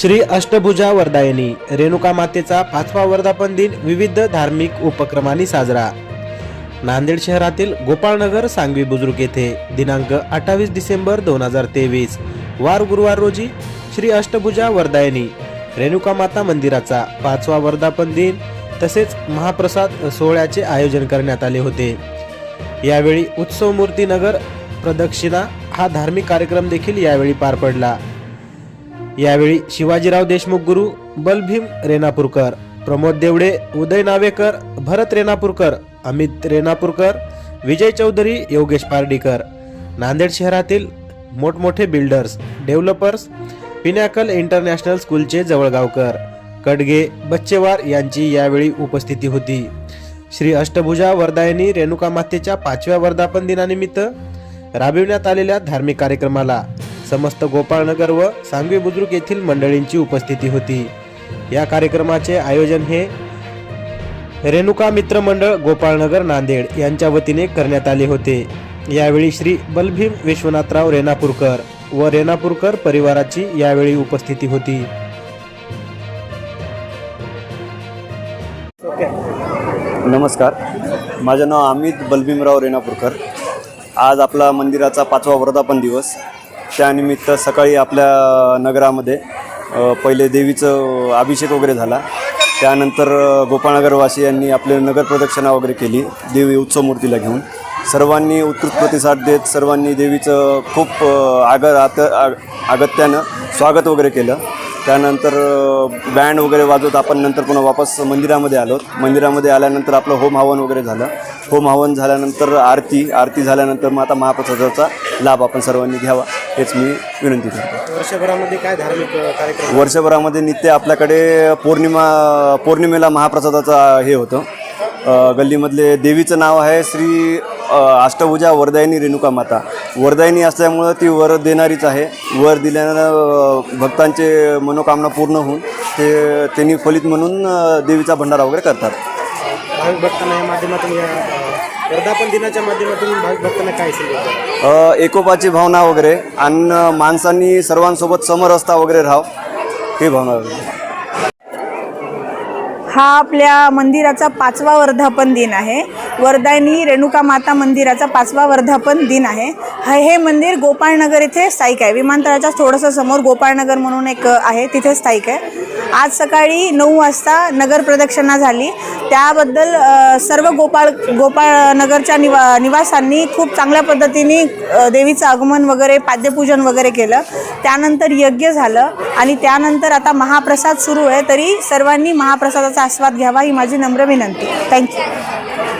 श्री अष्टभुजा वरदायिनी रेणुका मातेचा पाचवा वर्धापन दिन विविध धार्मिक उपक्रमांनी साजरा. नांदेड शहरातील गोपाळनगर सांगवी बुजुर्ग येथे दिनांक अठ्ठावीस डिसेंबर दोन हजार तेवीस वार गुरुवार रोजी श्री अष्टभुजा वरदायिनी रेणुका माता मंदिराचा पाचवा वर्धापन दिन तसेच महाप्रसाद सोहळ्याचे आयोजन करण्यात आले होते. यावेळी उत्सव मूर्तीनगर प्रदक्षिणा हा धार्मिक कार्यक्रम देखील यावेळी पार पडला. यावेळी शिवाजीराव देशमुख गुरु बलभीम रेणापूरकर प्रमोद देवडे उदय नावेकर भरत रेणापूरकर अमित रेणापूरकर विजय चौधरी योगेश पार्डीकर. नांदेड शहरातील मोठमोठे बिल्डर्स डेव्हलपर्स पिनॅकल इंटरनॅशनल स्कूलचे जवळगावकर कडगे बच्चेवार यांची यावेळी उपस्थिती होती. श्री अष्टभुजा वरदायनी रेणुका मातेच्या पाचव्या वर्धापन दिनानिमित्त राबविण्यात आलेल्या धार्मिक कार्यक्रमाला समस्त गोपाळनगर व सांगवी बुद्रुक येथील मंडळींची उपस्थिती होती. या कार्यक्रमाचे आयोजन हे रेणुका मित्र मंडळ गोपाळनगर नांदेड यांच्या वतीने करण्यात आले होते. यावेळी श्री बलभीम विश्वनाथराव रेणापूरकर व रेणापूरकर परिवाराची यावेळी उपस्थिती होती. नमस्कार. माझं नाव अमित बलभीमराव रेणापूरकर. आज आपला मंदिराचा पाचवा वर्धापन दिवस. त्यानिमित्त सकाळी आपल्या नगरामध्ये पहिले देवीचं अभिषेक वगैरे झाला. त्यानंतर अ, गोपाळनगरवासी यांनी आपले नगर प्रदक्षिणा वगैरे केली देवी उत्सव मूर्तीला घेऊन. सर्वांनी उत्कृष्ट प्रतिसाद देत सर्वांनी देवीचं खूप आगर आत आ- अगत्यानं स्वागत वगैरे केलं. त्यानंतर बँड वगैरे वाजवत आपण नंतर पुन्हा वापस मंदिरामध्ये आलो. मंदिरामध्ये आल्यानंतर आपलं होम हवन वगैरे झालं. होम हवन झाल्यानंतर आरती आरती झाल्यानंतर मग आता महाप्रसादाचा लाभ आपण सर्वांनी घ्यावा हेच मी विनंती करतो. वर्षभरामध्ये काय धार्मिक कार्यक्रम? वर्षभरामध्ये नित्य आपल्याकडे पौर्णिमा पौर्णिमेला महाप्रसादाचा हे होतं. गल्लीमधले देवीचं नाव आहे श्री अष्टभुजा वरदायिनी रेणुका माता. वरदायिनी असल्यामुळं ती वर देणारीच आहे. वर दिल्यानं भक्तांचे मनोकामना पूर्ण होऊन ते त्यांनी फलित म्हणून देवीचा भंडारा वगैरे करतात. भाविक भक्तांना या माध्यमातून या वर्धापन दिनाच्या माध्यमातून भाविक भक्तांना काय अ, एकोपाची भावना वगैरे आणि माणसांनी सर्वांसोबत समरसता वगैरे राहाव ही भावना वगैरे हा आपल्या मंदिराचा पाचवा वर्धापन दिन आहे. वरदायनी रेणुका माता मंदिराचा पाचवा वर्धापन दिन आहे. हा हे मंदिर गोपाळनगर इथे स्थायिक आहे. विमानतळाच्या थोडंसं समोर गोपाळनगर म्हणून एक आहे तिथे स्थायिक आहे. आज सकाळी नऊ वाजता नगर प्रदक्षिणा झाली. त्याबद्दल सर्व गोपाळ गोपाळनगरच्या निवा निवासांनी खूप चांगल्या पद्धतीने देवीचं आगमन वगैरे पाद्यपूजन वगैरे केलं. त्यानंतर यज्ञ झालं आणि त्यानंतर आता महाप्रसाद सुरू आहे. तरी सर्वांनी महाप्रसादाचा आस्वाद घ्यावा ही माझी नम्र विनंती. थँक्यू